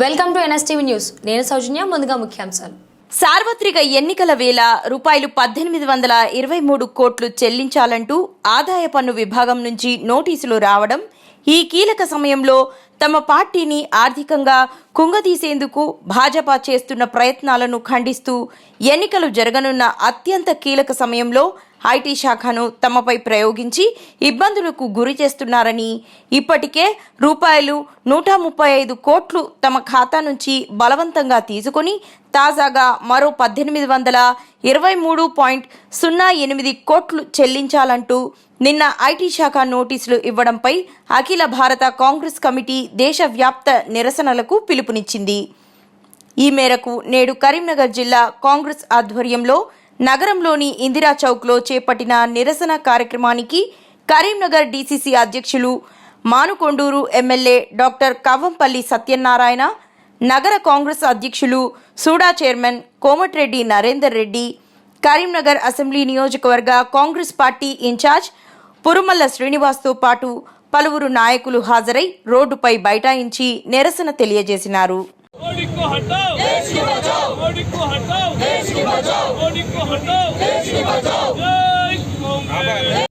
Welcome to NSTV news. నేను సౌజన్య ముందుగా ముఖ్యాంశాలు. సార్వత్రిక ఎన్నికల వేళ రూపాయలు పద్దెనిమిది వందల ఇరవై మూడు కోట్లు చెల్లించాలంటూ ఆదాయ పన్ను విభాగం నుంచి నోటీసులు రావడం ఈ కీలక సమయంలో తమ పార్టీని ఆర్థికంగా కుంగదీసేందుకు భాజపా చేస్తున్న ప్రయత్నాలను ఖండిస్తూ ఎన్నికలు జరగనున్న అత్యంత కీలక సమయంలో ఐటీ శాఖను తమపై ప్రయోగించి ఇబ్బందులకు గురి చేస్తున్నారని. ఇప్పటికే రూపాయలు నూట ముప్పై ఐదు కోట్లు తమ ఖాతా నుంచి బలవంతంగా తీసుకుని తాజాగా మరో పద్దెనిమిది వందల ఇరవై మూడు పాయింట్ సున్నా ఎనిమిది కోట్లు చెల్లించాలంటూ నిన్న ఐటీ శాఖ నోటీసులు ఇవ్వడంపై అఖిల భారత కాంగ్రెస్ కమిటీ దేశవ్యాప్త నిరసనలకు పిలుపునిచ్చింది. ఈ మేరకు నేడు కరీంనగర్ జిల్లా కాంగ్రెస్ ఆధ్వర్యంలో నగరంలోని ఇందిరా చౌక్లో చేపట్టిన నిరసన కార్యక్రమానికి కరీంనగర్ డీసీసీ అధ్యక్షులు మానుకొండూరు ఎమ్మెల్యే డాక్టర్ కవ్వంపల్లి సత్యనారాయణ నగర కాంగ్రెస్ అధ్యక్షులు SUDA chairman Komatireddy Narender Reddy Karimnagar assembly నియోజకవర్గ Congress party in charge Purumalla శ్రీనివాస్తో పాటు పలువురు నాయకులు హాజరై రోడ్డుపై బైఠాయించి నిరసన తెలియజేసినారు. मोदी को हटाओ देश की बचाओ मोदी को हटाओ देश की बचाओ मोदी को हटाओ देश की बचाओ जय कांग्रेस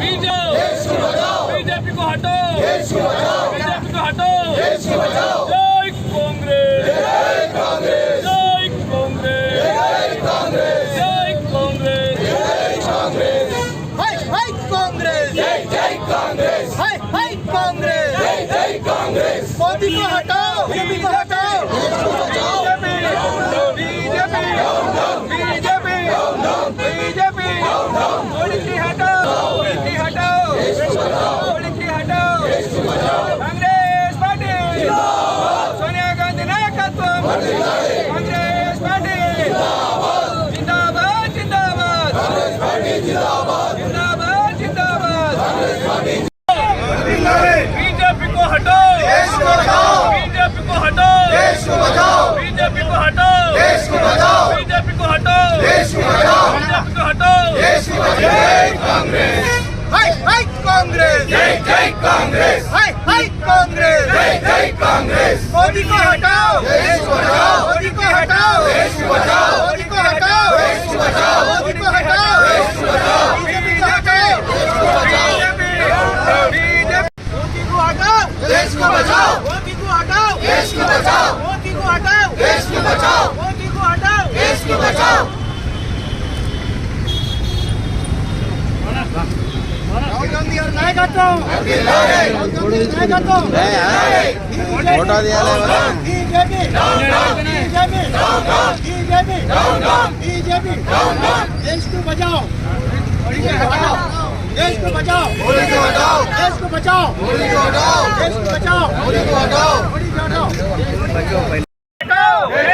बीजेपी को हटाओ बीजेपी को हटाओ जय कांग्रेस जय कांग्रेस जय कांग्रेस जय कांग्रेस जय कांग्रेस जय कांग्रेस हाय हाय कांग्रेस जय जय कांग्रेस हाय हाय कांग्रेस जय जय कांग्रेस मोदी को हटाओ Congress! Hi, Congress! Jai, Jai, Congress! Hi, hi, Congress! Jai, Jai, Congress! Rahul Gandhi గారి నాయకత్వం రాహుల్ గాంధీ గారి నాయకత్వం ఫోటో తీయాలి బీజేపీ బీజేపీ బీజేపీ బీజేపీ देश को बचाओ देश को बचाओ मोदी को हटाओ देश को बचाओ मोदी को हटाओ देश को बचाओ मोदी को हटाओ मोदी को हटाओ देश को बचाओ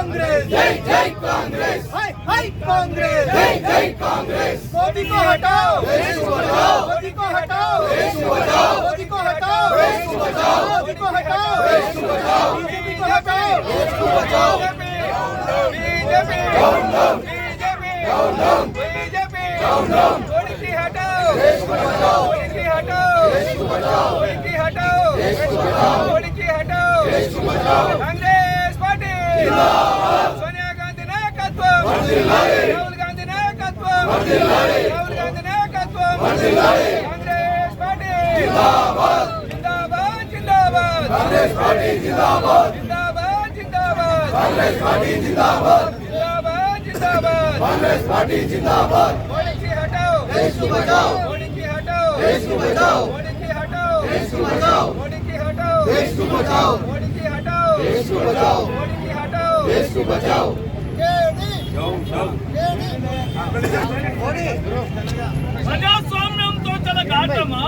कांग्रेस जय जय कांग्रेस हाय हाय कांग्रेस जय जय कांग्रेस मोदी को हटाओ देश को बचाओ मोदी को हटाओ देश को बचाओ मोदी को हटाओ देश को बचाओ मोदी को हटाओ देश को बचाओ बीजेपी को हटाओ देश को बचाओ BJP down down BJP down down BJP down down Modi हटाओ देश को बचाओ मोदी हटाओ देश को बचाओ मोदी हटाओ देश को बचाओ मोदी हटाओ देश को बचाओ कांग्रेस సోనియా గాంధీ నాయకత్వం రాహుల్ గాంధీ నాయకత్వం రాహుల్ గాంధీ నాయకత్వం కాంగ్రెస్ పార్టీ జిందాబాద్ జిందాబాద్ కాంగ్రెస్ పార్టీ జిందాబాద్ జిందాబాద్ జిందాబాద్ కాంగ్రెస్ పార్టీ జిందాబాద్ జిందాబాद జిందాబాద్ కాంగ్రెస్ పార్టీ జిందాబాద్ మోడీ జీ హటాओ देश को बचाओ మోడీ జీ హటాओ देश को बचाओ మోడీ జీ హటాओ देश को बचाओ మోడీ జీ హటాओ देश को बचाओ మోడీ జీ హటాओ देश को बचाओ देश को बचाओ ప్రజాస్వామ్యంతో చెలగాటమా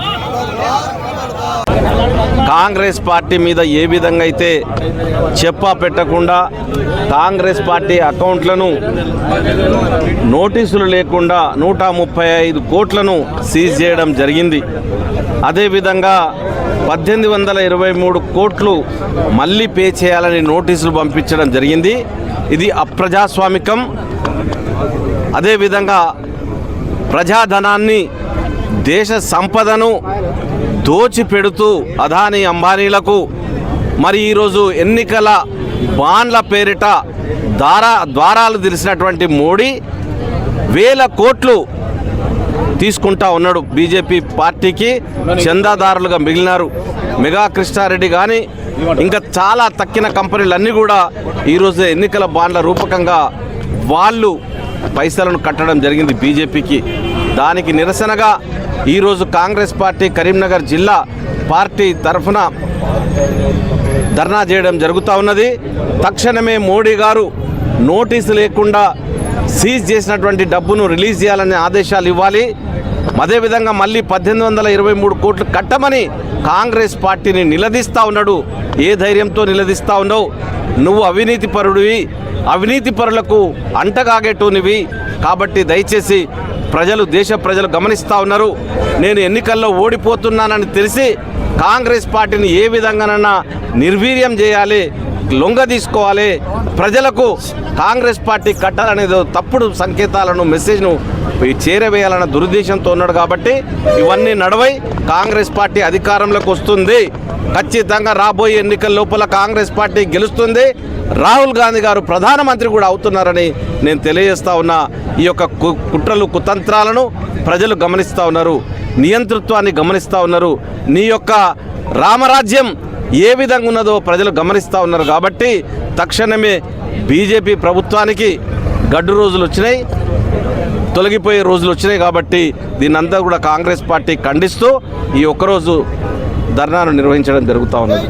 కాంగ్రెస్ పార్టీ మీద ఏ విధంగా అయితే చెప్పా పెట్టకుండా కాంగ్రెస్ పార్టీ అకౌంట్లను నోటీసులు లేకుండా నూట ముప్పై ఐదు కోట్లను సీజ్ చేయడం జరిగింది అదేవిధంగా పద్దెనిమిది వందల ఇరవై మూడు కోట్లు మళ్ళీ పే చేయాలని నోటీసులు పంపించడం జరిగింది. ఇది అప్రజాస్వామికం. అదేవిధంగా ప్రజాధనాన్ని దేశ సంపదను దోచిపెడుతూ అదాని అంబానీలకు మరి ఈరోజు ఎన్నికల బాండ్ల పేరిట దారా ద్వారాలు తెలిసినటువంటి మోడీ వేల కోట్లు తీసుకుంటా ఉన్నాడు బీజేపీ పార్టీకి చందాదారులుగా మిగిలినారు. మెగా కృష్ణారెడ్డి కానీ ఇంకా చాలా తక్కిన కంపెనీలన్నీ కూడా ఈరోజు ఎన్నికల బాండ్ల రూపకంగా వాళ్ళు పైసలను కట్టడం జరిగింది బీజేపీకి. దానికి నిరసనగా ఈరోజు కాంగ్రెస్ పార్టీ కరీంనగర్ జిల్లా పార్టీ తరఫున ధర్నా చేయడం జరుగుతూ ఉన్నది. తక్షణమే మోడీ గారు నోటీసు లేకుండా సీజ్ చేసినటువంటి డబ్బును రిలీజ్ చేయాలనే ఆదేశాలు ఇవ్వాలి. అదేవిధంగా మళ్ళీ పద్దెనిమిది వందల ఇరవై మూడు కోట్లు కట్టమని కాంగ్రెస్ పార్టీని నిలదీస్తా ఉన్నాడు. ఏ ధైర్యంతో నిలదీస్తా ఉన్నావు? నువ్వు అవినీతి పరుడివి. అవినీతి పరులకు అంటగాగేటోనివి. కాబట్టి దయచేసి ప్రజలు దేశ ప్రజలు గమనిస్తూ ఉన్నారు. నేను ఎన్నికల్లో ఓడిపోతున్నానని తెలిసి కాంగ్రెస్ పార్టీని ఏ విధంగానన్నా నిర్వీర్యం చేయాలి. లొంగ తీసుకోవాలి. ప్రజలకు కాంగ్రెస్ పార్టీ కట్టాలనేది తప్పుడు సంకేతాలను మెసేజ్ను చేరవేయాలన్న దురుద్దేశంతో ఉన్నాడు కాబట్టి ఇవన్నీ నడవై కాంగ్రెస్ పార్టీ అధికారంలోకి వస్తుంది. ఖచ్చితంగా రాబోయే ఎన్నికల లోపల కాంగ్రెస్ పార్టీ గెలుస్తుంది. రాహుల్ గాంధీ గారు ప్రధానమంత్రి కూడా అవుతున్నారని నేను తెలియజేస్తా ఉన్నా. ఈ యొక్క కు- కుట్రలు కుతంత్రాలను ప్రజలు గమనిస్తూ ఉన్నారు. నియంతృత్వాన్ని గమనిస్తూ ఉన్నారు. నీ యొక్క రామరాజ్యం ఏ విధంగా ఉన్నదో ప్రజలు గమనిస్తూ ఉన్నారు కాబట్టి తక్షణమే బీజేపీ ప్రభుత్వానికి గడ్డు రోజులు వచ్చినాయి తొలగిపోయే రోజులు వచ్చినాయి కాబట్టి దీన్నంతా కూడా కాంగ్రెస్ పార్టీ ఖండిస్తూ ఈ ఒక్కరోజు ధర్నాను నిర్వహించడం జరుగుతూ ఉన్నది.